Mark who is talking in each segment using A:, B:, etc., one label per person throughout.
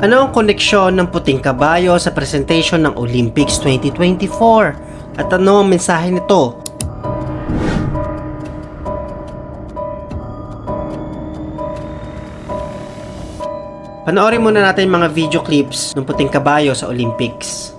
A: Ano ang koneksyon ng puting kabayo sa presentation ng Olympics 2024? At ano ang mensahe nito? Panoorin muna natin mga video clips ng puting kabayo sa Olympics.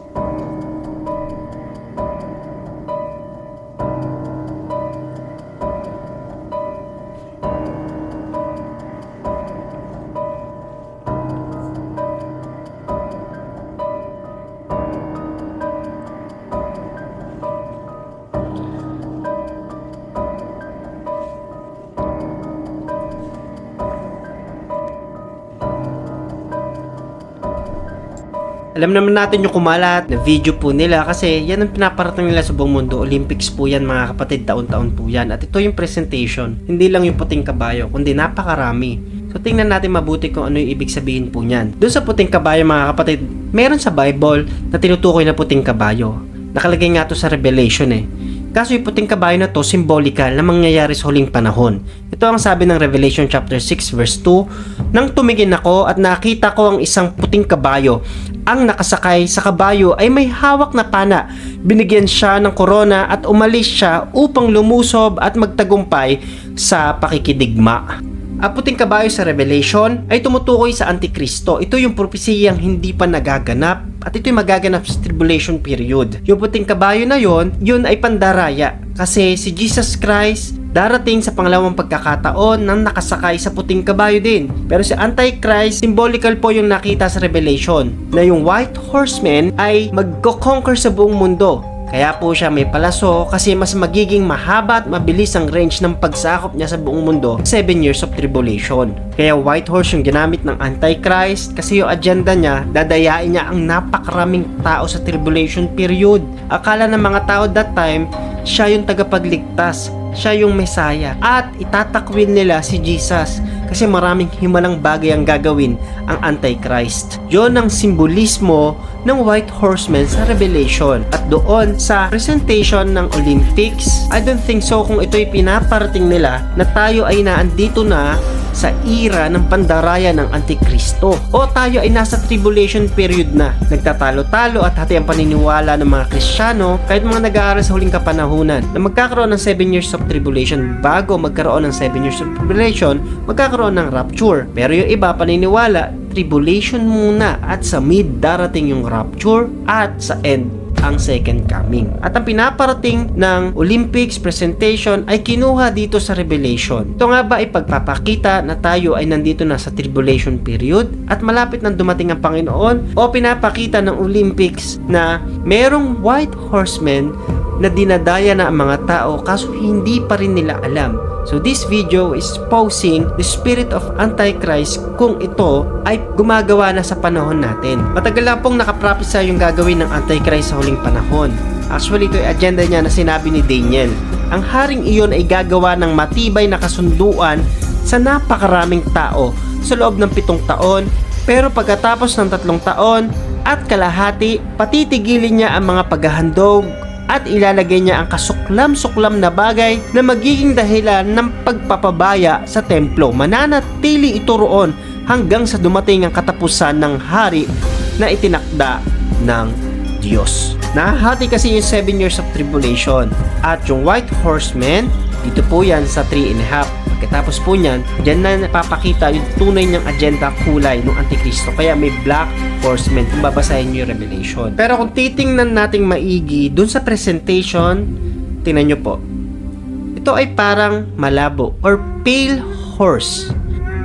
A: Alam naman natin yung kumalat na video po nila kasi yan ang pinaparating nila sa buong mundo. Olympics po yan mga kapatid, taon-taon po yan. At ito yung presentation. Hindi lang yung puting kabayo, kundi napakarami. So tingnan natin mabuti kung ano yung ibig sabihin po niyan. Doon sa puting kabayo mga kapatid, meron sa Bible na tinutukoy na puting kabayo. Nakalagay nga to sa Revelation eh. Kaso yung puting kabayo na to, symbolical na mangyayari sa huling panahon. Ito ang sabi ng Revelation chapter 6 verse 2, Nang tumingin ako at nakita ko ang isang puting kabayo, ang nakasakay sa kabayo ay may hawak na pana. Binigyan siya ng korona at umalis siya upang lumusob at magtagumpay sa pakikidigma. Ang puting kabayo sa Revelation ay tumutukoy sa Antikristo. Ito yung propesiyang hindi pa nagaganap at ito yung magaganap sa tribulation period. Yung puting kabayo na yon, yun ay pandaraya kasi si Jesus Christ darating sa pangalawang pagkakataon nang nakasakay sa puting kabayo din. Pero si Antichrist, symbolical po yung nakita sa Revelation na yung white horseman ay magko-conquer sa buong mundo. Kaya po siya may palaso kasi mas magiging mahaba at mabilis ang range ng pagsakop niya sa buong mundo 7 years of tribulation. Kaya white horse yung ginamit ng Antichrist kasi yung agenda niya dadayain niya ang napakaraming tao sa tribulation period. Akala ng mga tao that time siya yung tagapagligtas, siya yung Messiah at itatakwil nila si Jesus kasi maraming himalang bagay ang gagawin ang Antichrist. Yon ang simbolismo ng White Horseman sa Revelation at doon sa presentation ng Olympics I don't think so kung ito'y pinaparating nila na tayo ay naandito na sa era ng pandaraya ng Antikristo. O tayo ay nasa tribulation period na. Nagtatalo-talo at hati ang paniniwala ng mga Kristiyano kahit mga nag-aaral sa huling kapanahunan. Na magkakaroon ng 7 years of tribulation bago magkaroon ng 7 years of tribulation magkakaroon ng rapture. Pero yung iba paniniwala tribulation muna at sa mid darating yung rapture at sa end ang second coming. At ang pinaparating ng Olympics presentation ay kinuha dito sa Revelation. Ito nga ba ay pagpapakita na tayo ay nandito na sa tribulation period at malapit nang dumating ang Panginoon o pinapakita ng Olympics na merong white horsemen na dinadaya na ang mga tao kaso hindi pa rin nila alam. So this video is posing the spirit of Antichrist kung ito ay gumagawa na sa panahon natin. Matagal na pong nakaprophesy yung gagawin ng Antichrist sa huling panahon. Actually, ito ay agenda niya na sinabi ni Daniel. Ang haring iyon ay gagawa ng matibay na kasunduan sa napakaraming tao sa loob ng pitong taon pero pagkatapos ng tatlong taon at kalahati, patitigilin niya ang mga paghahandog at ilalagay niya ang kasuklam-suklam na bagay na magiging dahilan ng pagpapabaya sa templo. Mananatili ito roon hanggang sa dumating ang katapusan ng hari na itinakda ng Diyos. Nahahati kasi yung 7 years of tribulation at yung white horseman dito po yan sa 3 and a half. Pagkatapos po niyan, dyan na napapakita yung tunay niyang agenda kulay ng Antikristo. Kaya may black horseman kung babasahin niyo yung Revelation. Pero kung titingnan nating maigi dun sa presentation, tingnan niyo po. Ito ay parang malabo or pale horse.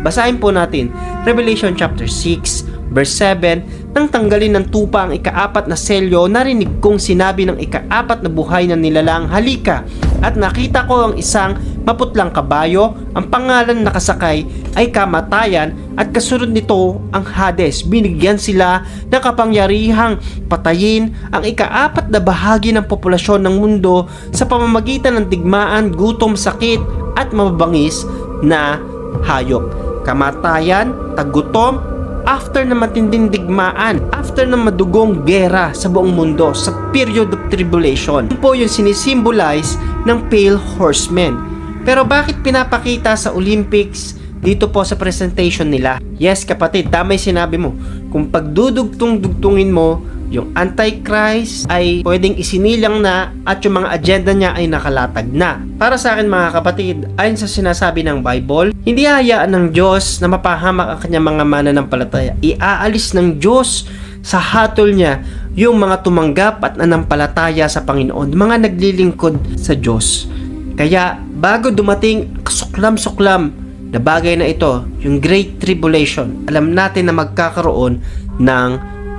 A: Basahin po natin Revelation chapter 6 verse 7 nang tanggalin ng tupa ang ikaapat na selyo narinig kong sinabi ng ikaapat na buhay na nilalang halika at nakita ko ang isang maputlang kabayo ang pangalan nakasakay ay kamatayan at kasunod nito ang Hades binigyan sila ng kapangyarihang patayin ang ikaapat na bahagi ng populasyon ng mundo sa pamamagitan ng digmaan, gutom, sakit at mababangis na hayop kamatayan, tagutom, after na matinding digmaan, after na madugong gera sa buong mundo, sa period of tribulation. Yun po yung sinisimbolize ng Pale Horsemen. Pero bakit pinapakita sa Olympics dito po sa presentation nila? Yes kapatid, tama yung sinabi mo. Kung pagdudugtong-dugtungin mo, yung Antichrist ay pwedeng isinilang na at yung mga agenda niya ay nakalatag na. Para sa akin mga kapatid, ayon sa sinasabi ng Bible, hindi hayaan ng Diyos na mapahamak ang kanyang mga mananampalataya. Iaalis ng Diyos sa hatol niya yung mga tumanggap at nanampalataya sa Panginoon, mga naglilingkod sa Diyos. Kaya bago dumating kasuklam-suklam na bagay na ito, yung Great Tribulation, alam natin na magkakaroon ng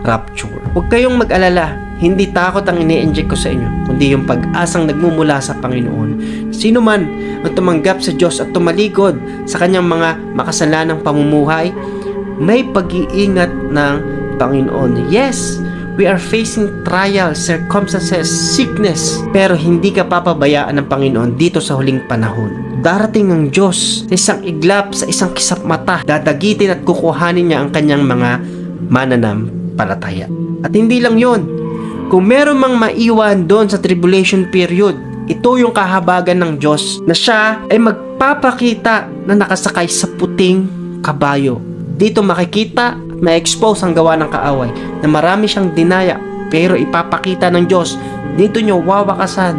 A: rapture. Huwag kayong mag-alala, hindi takot ang ini-inject ko sa inyo, kundi yung pag-asang nagmumula sa Panginoon. Sino man ang tumanggap sa Diyos at tumalikod sa kanyang mga makasalanang pamumuhay, may pag-iingat ng Panginoon. Yes, we are facing trials, circumstances, sickness, pero hindi ka papabayaan ng Panginoon dito sa huling panahon. Darating ang Diyos sa isang iglap, sa isang kisap mata, dadagitin at kukuhanin niya ang kanyang mga mananampalataya. At hindi lang yon. Kung meron mang maiwan doon sa tribulation period, ito yung kahabagan ng Diyos na siya ay magpapakita na nakasakay sa puting kabayo. Dito makikita ma-expose ang gawa ng kaaway na marami siyang dinaya pero ipapakita ng Diyos dito nyo wawakasan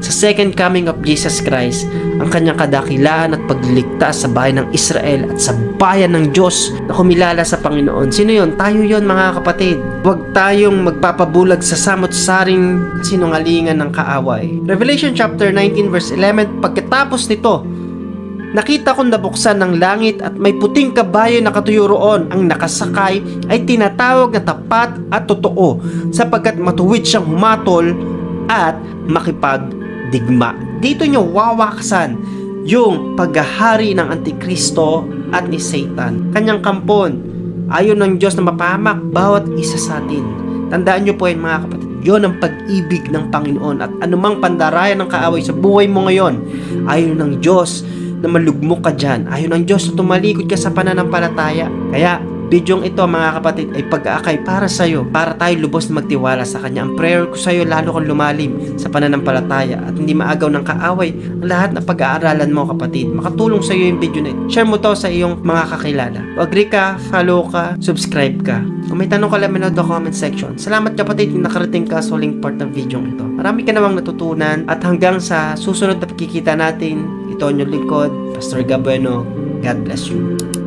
A: sa second coming of Jesus Christ ang kanyang kadakilaan at pagliligtas sa bayan ng Israel at sa bayan ng Diyos na kumilala sa Panginoon. Sino yon? Tayo yon mga kapatid. Huwag tayong magpapabulag sa samot-saring sinungalingan ng kaaway. Revelation chapter 19 verse 11 Pagkatapos nito, Nakita kong nabuksan ng langit at may puting kabayo na katuyo roon. Ang nakasakay ay tinatawag na tapat at totoo sapagkat matuwid siyang humatol at makipagdigma. Dito nyo wawaksan yung paghahari ng Antikristo at ni Satan. Kanyang kampon, ayon ng Diyos na mapahamak bawat isa sa atin. Tandaan nyo po yan mga kapatid. Yon ang pag-ibig ng Panginoon at anumang pandarayan ng kaaway sa buhay mo ngayon, ayon ng Diyos na malugmok ka dyan. Ayaw ng Diyos na tumalikod ka sa pananampalataya. Kaya, bidyong ito mga kapatid ay pag-aakay para sa iyo, para tayo lubos na magtiwala sa Kanya. Ang prayer ko sa iyo lalo kang lumalim sa pananampalataya at hindi maagaw ng kaaway ang lahat na pag-aaralan mo kapatid. Makatulong sa iyo yung video na ito. Share mo to sa iyong mga kakilala. O agree ka, follow ka, subscribe ka. Kung may tanong ka lang sa comment section. Salamat kapatid kung nakarating ka sa huling part ng video ito. Marami ka namang natutunan at hanggang sa susunod na pagkikita natin, inyong lingkod, Pastor Gabueno. God bless you.